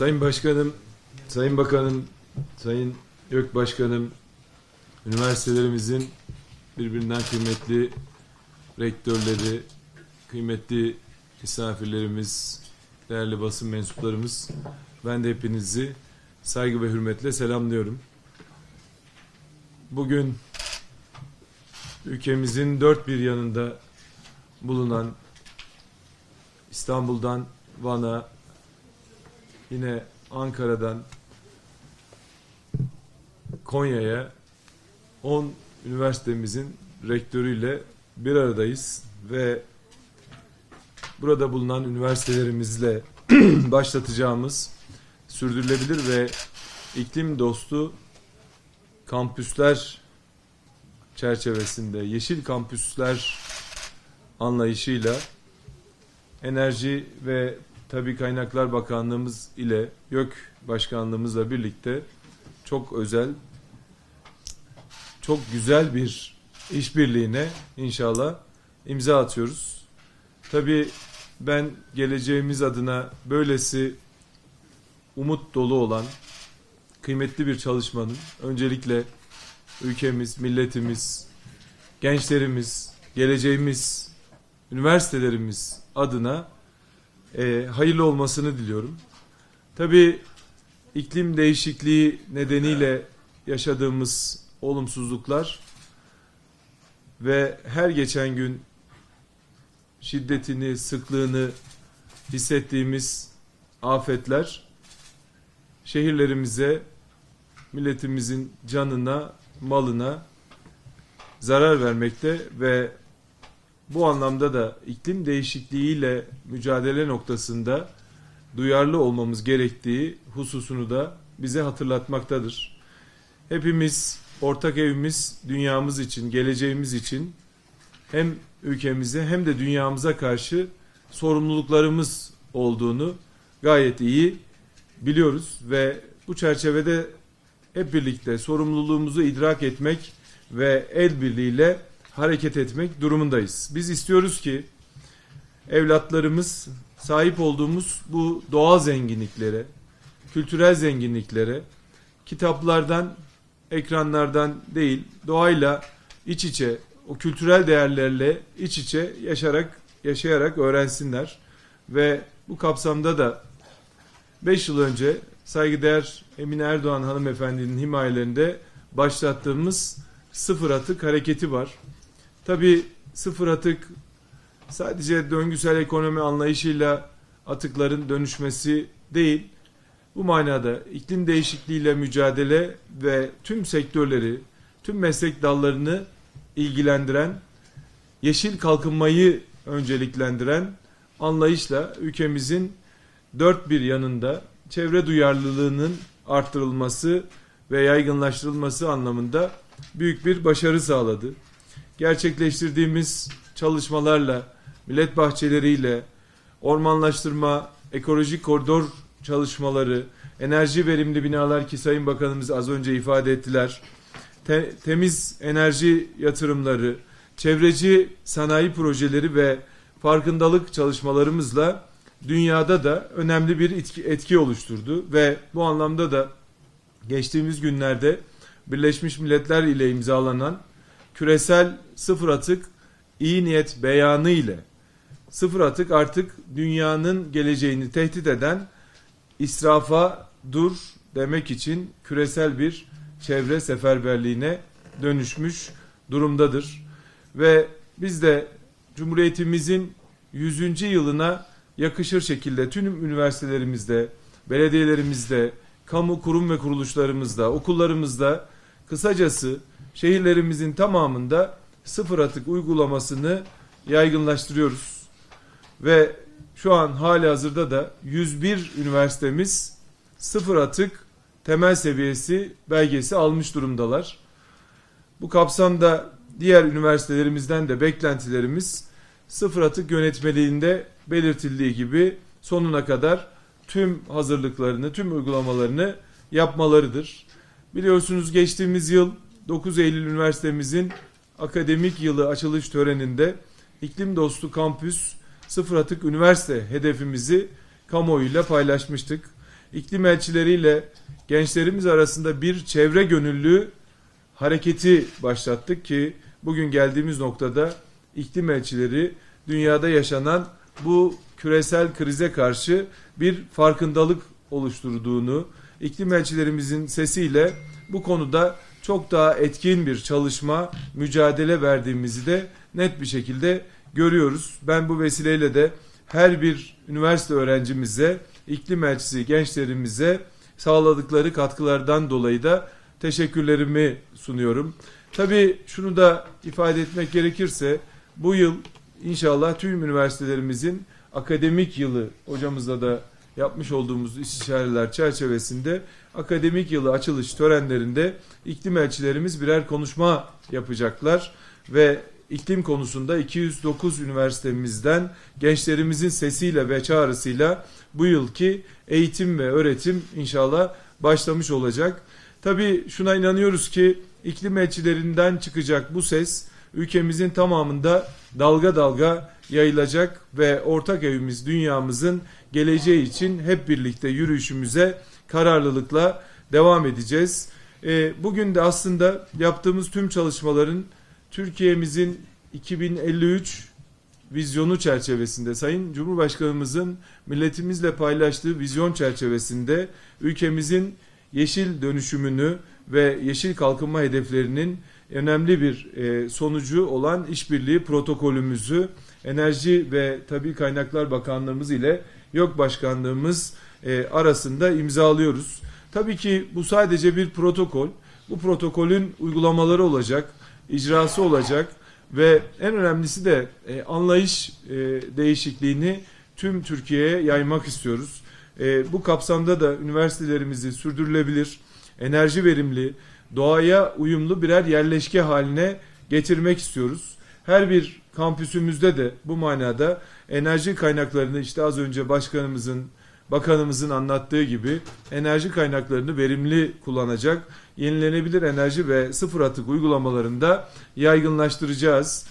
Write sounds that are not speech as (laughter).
Sayın Başkanım, Sayın Bakanım, Sayın Gök Başkanım, üniversitelerimizin birbirinden kıymetli rektörleri, kıymetli misafirlerimiz, değerli basın mensuplarımız, ben de hepinizi saygı ve hürmetle selamlıyorum. Bugün ülkemizin dört bir yanında bulunan İstanbul'dan Van'a, yine Ankara'dan Konya'ya 10 üniversitemizin rektörüyle bir aradayız ve burada bulunan üniversitelerimizle (clears throat) başlatacağımız sürdürülebilir ve iklim dostu kampüsler çerçevesinde yeşil kampüsler anlayışıyla Enerji ve Tabi Kaynaklar Bakanlığımız ile YÖK Başkanlığımızla birlikte çok özel, çok güzel bir işbirliğine inşallah imza atıyoruz. Tabi ben geleceğimiz adına böylesi umut dolu olan kıymetli bir çalışmanın öncelikle ülkemiz, milletimiz, gençlerimiz, geleceğimiz, üniversitelerimiz adına e, hayırlı olmasını diliyorum. Tabii iklim değişikliği nedeniyle yaşadığımız olumsuzluklar ve her geçen gün şiddetini, sıklığını hissettiğimiz afetler şehirlerimize, milletimizin canına, malına zarar vermekte ve bu anlamda da iklim değişikliğiyle mücadele noktasında duyarlı olmamız gerektiği hususunu da bize hatırlatmaktadır. Hepimiz ortak evimiz dünyamız için, geleceğimiz için hem ülkemize hem de dünyamıza karşı sorumluluklarımız olduğunu gayet iyi biliyoruz ve bu çerçevede hep birlikte sorumluluğumuzu idrak etmek ve el birliğiyle hareket etmek durumundayız. Biz istiyoruz ki evlatlarımız sahip olduğumuz bu doğal zenginliklere, kültürel zenginliklere kitaplardan, ekranlardan değil, doğayla iç içe, o kültürel değerlerle iç içe yaşarak yaşayarak öğrensinler ve bu kapsamda da 5 yıl önce saygıdeğer Emine Erdoğan hanımefendinin himayelerinde başlattığımız sıfır atık hareketi var. Tabi sıfır atık sadece döngüsel ekonomi anlayışıyla atıkların dönüşmesi değil. Bu manada iklim değişikliğiyle mücadele ve tüm sektörleri, tüm meslek dallarını ilgilendiren, yeşil kalkınmayı önceliklendiren anlayışla ülkemizin dört bir yanında çevre duyarlılığının arttırılması ve yaygınlaştırılması anlamında büyük bir başarı sağladı. Gerçekleştirdiğimiz çalışmalarla, millet bahçeleriyle, ormanlaştırma, ekolojik koridor çalışmaları, enerji verimli binalar ki Sayın Bakanımız az önce ifade ettiler, te- temiz enerji yatırımları, çevreci sanayi projeleri ve farkındalık çalışmalarımızla dünyada da önemli bir etki, etki oluşturdu ve bu anlamda da geçtiğimiz günlerde Birleşmiş Milletler ile imzalanan küresel sıfır atık iyi niyet beyanı ile sıfır atık artık dünyanın geleceğini tehdit eden israfa dur demek için küresel bir çevre seferberliğine dönüşmüş durumdadır. Ve biz de Cumhuriyetimizin 100. yılına yakışır şekilde tüm üniversitelerimizde, belediyelerimizde, kamu kurum ve kuruluşlarımızda, okullarımızda kısacası şehirlerimizin tamamında sıfır atık uygulamasını yaygınlaştırıyoruz. Ve şu an hali hazırda da 101 üniversitemiz sıfır atık temel seviyesi belgesi almış durumdalar. Bu kapsamda diğer üniversitelerimizden de beklentilerimiz sıfır atık yönetmeliğinde belirtildiği gibi sonuna kadar tüm hazırlıklarını, tüm uygulamalarını yapmalarıdır. Biliyorsunuz geçtiğimiz yıl 9 Eylül Üniversitemizin akademik yılı açılış töreninde iklim dostu kampüs sıfır atık üniversite hedefimizi kamuoyuyla paylaşmıştık. iklim elçileriyle gençlerimiz arasında bir çevre gönüllü hareketi başlattık ki bugün geldiğimiz noktada iklim elçileri dünyada yaşanan bu küresel krize karşı bir farkındalık oluşturduğunu, iklim elçilerimizin sesiyle bu konuda çok daha etkin bir çalışma, mücadele verdiğimizi de net bir şekilde görüyoruz. Ben bu vesileyle de her bir üniversite öğrencimize, iklim elçisi gençlerimize sağladıkları katkılardan dolayı da teşekkürlerimi sunuyorum. Tabii şunu da ifade etmek gerekirse bu yıl inşallah tüm üniversitelerimizin akademik yılı hocamızla da yapmış olduğumuz istişareler çerçevesinde akademik yılı açılış törenlerinde iklim elçilerimiz birer konuşma yapacaklar ve iklim konusunda 209 üniversitemizden gençlerimizin sesiyle ve çağrısıyla bu yılki eğitim ve öğretim inşallah başlamış olacak. Tabii şuna inanıyoruz ki iklim elçilerinden çıkacak bu ses ülkemizin tamamında dalga dalga yayılacak ve ortak evimiz dünyamızın geleceği için hep birlikte yürüyüşümüze kararlılıkla devam edeceğiz. E, bugün de aslında yaptığımız tüm çalışmaların Türkiye'mizin 2053 vizyonu çerçevesinde Sayın Cumhurbaşkanımızın milletimizle paylaştığı vizyon çerçevesinde ülkemizin yeşil dönüşümünü ve yeşil kalkınma hedeflerinin önemli bir e, sonucu olan işbirliği protokolümüzü Enerji ve Tabi Kaynaklar Bakanlığımız ile YÖK Başkanlığımız e, arasında imzalıyoruz. Tabii ki bu sadece bir protokol. Bu protokolün uygulamaları olacak, icrası olacak ve en önemlisi de e, anlayış değişikliğini tüm Türkiye'ye yaymak istiyoruz. Bu kapsamda da üniversitelerimizi sürdürülebilir, enerji verimli, doğaya uyumlu birer yerleşke haline getirmek istiyoruz. Her bir kampüsümüzde de bu manada enerji kaynaklarını işte az önce başkanımızın, bakanımızın anlattığı gibi enerji kaynaklarını verimli kullanacak, yenilenebilir enerji ve sıfır atık uygulamalarında yaygınlaştıracağız.